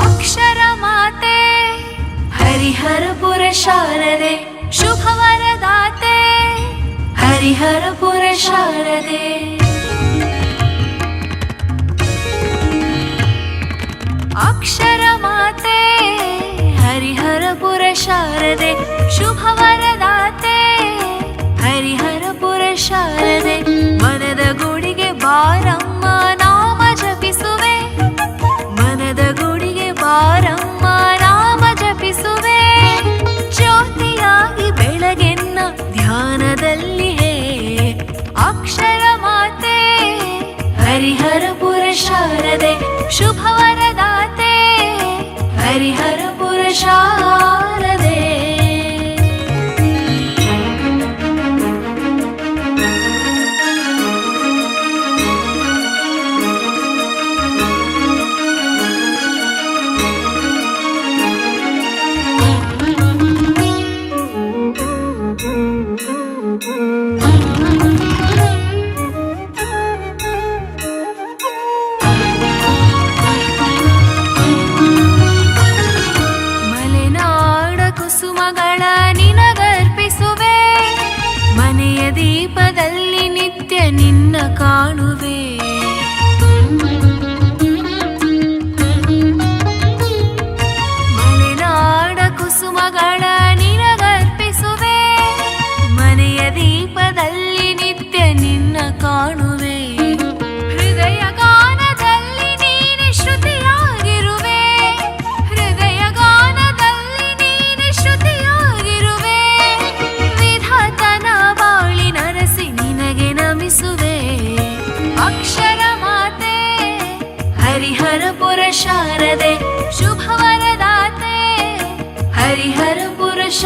अक्षरमाते। हरिहरपुर शारदे शुभवरदाते। हरिहरपुर शारदे अक्षरमाते। हरिहरपुर शारदे शारदे शुभवरदाते। हरिहर पुरुष ಕಾಣುವೆ. ಮಲೆನಾಡ ಕುಸುಮಗಳ ನಿನಗರ್ಪಿಸುವೆ. ಮನೆಯ ದೀಪದಲ್ಲಿ ನಿತ್ಯ ನಿನ್ನ ಕಾಣುವೆ. ಹೃದಯ ಗಾನದಲ್ಲಿ ನೀನೆ ಶ್ರುತಿಯಾಗಿರುವೆ. ಹೃದಯ ಗಾನದಲ್ಲಿ ನೀನೆ ಶ್ರುತಿಯ हरिहर पुर शारदे शुभरदा हरिहर पुरष